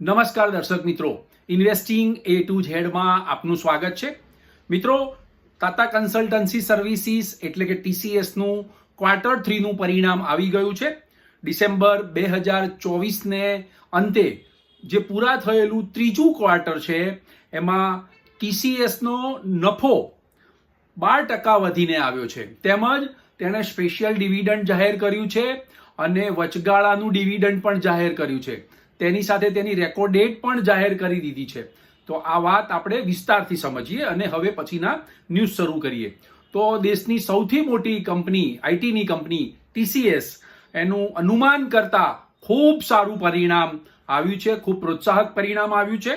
નમસ્કાર દર્શક મિત્રો. ઇન્વેસ્ટિંગ એ ટુ ઝેડમાં આપનું સ્વાગત છે. મિત્રો તાતા કન્સલ્ટન્સી સર્વિસીસ એટલે કે ટીસીએસનું ક્વાર્ટર થ્રીનું પરિણામ આવી ગયું છે. ડિસેમ્બર બે હજાર ચોવીસને અંતે જે પૂરા થયેલું ત્રીજું ક્વાર્ટર છે, એમાં ટીસીએસનો નફો બાર ટકા વધીને આવ્યો છે. તેમજ તેણે સ્પેશિયલ ડિવિડન્ડ જાહેર કર્યું છે અને વચગાળાનું ડિવિડન્ડ પણ જાહેર કર્યું છે. તેની સાથે તેની રેકોર્ડ ડેટ પણ જાહેર કરી દીધી છે. તો આ વાત આપણે વિસ્તારથી સમજીએ અને હવે પછીના ન્યૂઝ શરૂ કરીએ. તો દેશની સૌથી મોટી કંપની, આઈટીની કંપની, ટીસીએસ, એનું અનુમાન કરતા ખૂબ સારું પરિણામ આવ્યું છે, ખૂબ પ્રોત્સાહક પરિણામ આવ્યું છે.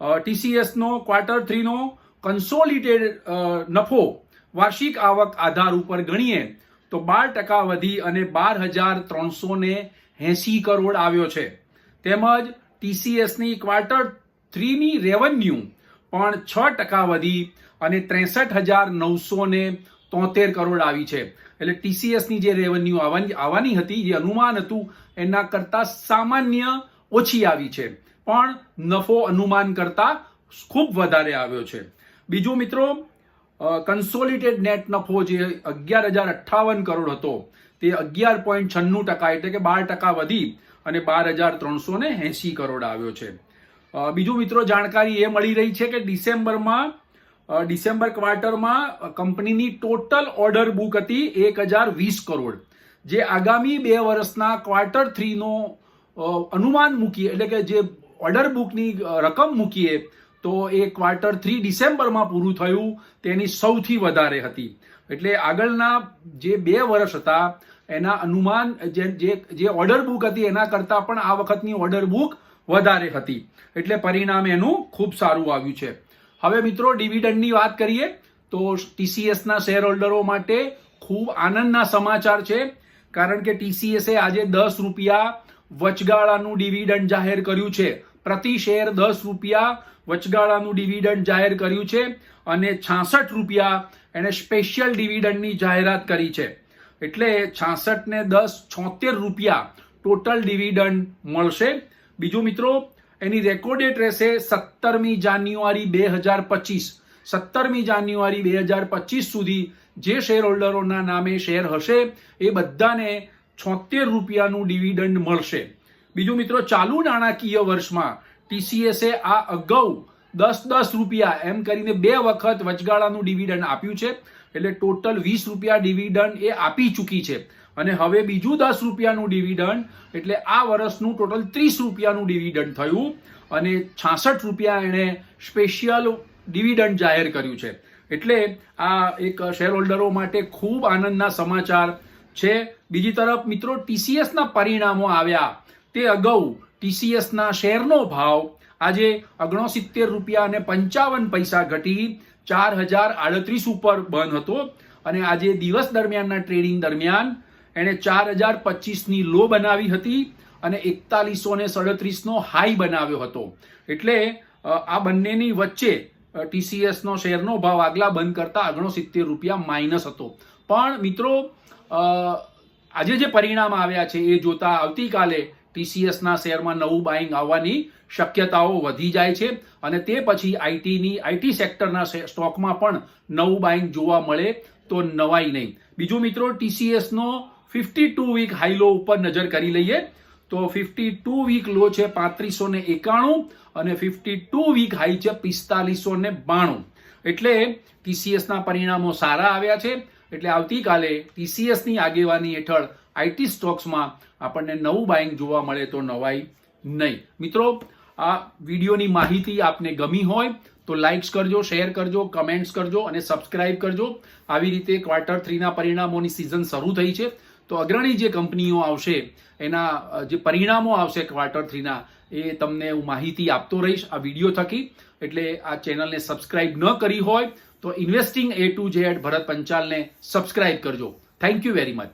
ટીસીએસનો ક્વાર્ટર થ્રીનો કન્સોલિટેડ નફો વાર્ષિક આવક આધાર ઉપર ગણીએ તો બાર ટકા વધી અને બાર હજાર ત્રણસો ને એંસી કરોડ આવ્યો છે. તેમજ ટીસીએસની ક્વાર્ટર થ્રીની રેવન્યુ પણ છ ટકા વધી અને ત્રેસઠ હજાર નવસો ને તોતેર કરોડ આવી છે. એટલે ટીસીએસની જે રેવન્યુ આવવાની આવવાની હતી, જે અનુમાન હતું, એના કરતાં સામાન્ય ઓછી આવી છે. પણ નફો અનુમાન કરતાં ખૂબ વધારે આવ્યો છે. બીજું મિત્રો કન્સોલિડેટ નેટ નફો જે અગિયાર હજાર અઠ્ઠાવન કરોડ હતો, તે અગિયાર પોઈન્ટ છન્નું ટકા એટલે કે બાર ટકા વધી અને બાર હજાર ત્રણસો ને એંસી કરોડ આવ્યો છે. બીજું મિત્રો જાણકારી એ મળી રહી છે કે ડિસેમ્બરમાં ડિસેમ્બર ક્વાર્ટરમાં કંપનીની ટોટલ ઓર્ડર બુક હતી એક હજાર વીસ કરોડ. જે આગામી બે વર્ષના ક્વાર્ટર થ્રીનો અનુમાન મૂકીએ, એટલે કે જે ઓર્ડર બુકની રકમ મૂકીએ તો એ ક્વાર્ટર થ્રી ડિસેમ્બરમાં પૂરું થયું, તેની સૌથી વધારે હતી. એટલે આગળના જે બે વર્ષ હતા, એના અનુમાન, જે જે ઓર્ડર બુક હતી, એના કરતાં પણ આ વખતની ઓર્ડર બુક વધારે હતી. એટલે પરિણામ એનું ખૂબ સારું આવ્યું છે. હવે મિત્રો ડિવિડન્ડની વાત કરીએ, તો ટીસીએસના શેર હોલ્ડરો માટે ખૂબ આનંદના સમાચાર છે, કારણ કે ટીસીએસે આજે દસ રૂપિયા વચગાળાનું ડિવિડન્ડ જાહેર કર્યું છે. પ્રતિ શેર દસ રૂપિયા વચગાળાનું ડિવિડન્ડ જાહેર કર્યું છે અને છાસઠ રૂપિયા એણે સ્પેશિયલ ડિવિડન્ડની જાહેરાત કરી છે. એટલે છાસઠ ને દસ છોતેર રૂપિયા ટોટલ ડિવિડન્ડ મળશે. બીજું મિત્રો, એની રેકોર્ડ ડેટ રહેશે સત્તરમી જાન્યુઆરી બે હજાર પચીસ. સત્તરમી જાન્યુઆરી બે હજાર પચીસ સુધી જે શેર હોલ્ડરોના નામે શેર હશે એ બધાને છોતેર રૂપિયાનું ડિવિડન્ડ મળશે. બીજું મિત્રો, ચાલુ નાણાકીય વર્ષમાં ટીસીએસે આ અગાઉ દસ દસ રૂપિયા એમ કરીને બે વખત વચગાળાનું ડિવિડન્ડ આપ્યું છે. એટલે ટોટલ વીસ રૂપિયા ડિવિડન્ડ એ આપી ચૂકી છે. અને હવે બીજું દસ રૂપિયાનું ડિવિડન્ડ, એટલે આ વર્ષનું ટોટલ ત્રીસ રૂપિયાનું ડિવિડન્ડ થયું અને છાસઠ રૂપિયા એણે સ્પેશિયલ ડિવિડન્ડ જાહેર કર્યું છે. એટલે આ એક શેર હોલ્ડરો માટે ખૂબ આનંદના સમાચાર છે. બીજી તરફ મિત્રો ટીસીએસના પરિણામો આવ્યા. તે અગાઉ ટીસીએસના શેરનો ભાવ આજે ઓગણસિત્તેર રૂપિયા અને પંચાવન પૈસા ઘટી ચાર હજાર આડત્રીસ ઉપર બંધ હતો અને આજે દિવસ દરમિયાનના ટ્રેડિંગ દરમિયાન એણે ચાર હજાર પચીસની લો બનાવી હતી અને એકતાલીસો ને સડત્રીસનો હાઈ બનાવ્યો હતો. એટલે આ બંનેની વચ્ચે ટીસીએસનો શેરનો ભાવ આગલા બંધ કરતા ઓગણસિત્તેર રૂપિયા માઇનસ હતો. પણ મિત્રો આજે જે પરિણામ આવ્યા છે એ જોતા આવતીકાલે ટીસીએસના શેરમાં નવું બાઇંગ આવવાની શક્યતાઓ વધી જાય છે અને તે પછી આઈટીની આઈટી સેક્ટરના સ્ટોકમાં પણ નવું બાઇંગ જોવા મળે તો નવાઈ નહીં. બીજું મિત્રો ટીસીએસનો fifty two week high low ઉપર નજર કરી લઈએ તો ફિફ્ટી ટુ વીક લો છે પાંત્રીસો ને એકાણું અને ફિફ્ટી ટુ વીક હાઈ છે પિસ્તાલીસો ને બાણું. એટલે ટીસીએસના પરિણામો સારા આવ્યા છે. એટલે આવતીકાલે ટીસીએસની આગેવાની હેઠળ આઈટી સ્ટોક્સમાં આપણને નવું બાઇંગ જોવા મળે તો નવાઈ નહીં. મિત્રો, આ વિડીયોની માહિતી આપને ગમી હોય તો લાઇક્સ કરજો શેર કરજો કમેન્ટ્સ કરજો અને સબસ્ક્રાઇબ કરજો. આવી રીતે ક્વાર્ટર થ્રીના પરિણામોની સિઝન શરૂ થઈ છે. તો અગ્રણી જે કંપનીઓ આવશે, એના જે પરિણામો આવશે ક્વાર્ટર થ્રીના એ તમને હું માહિતી આપતો રહીશ. આ વીડિયો થકી. એટલે આ ચેનલને સબસ્ક્રાઇબ ન કરી હોય તો investing A to Z Bharat પંચાલને subscribe કરજો. Thank you very much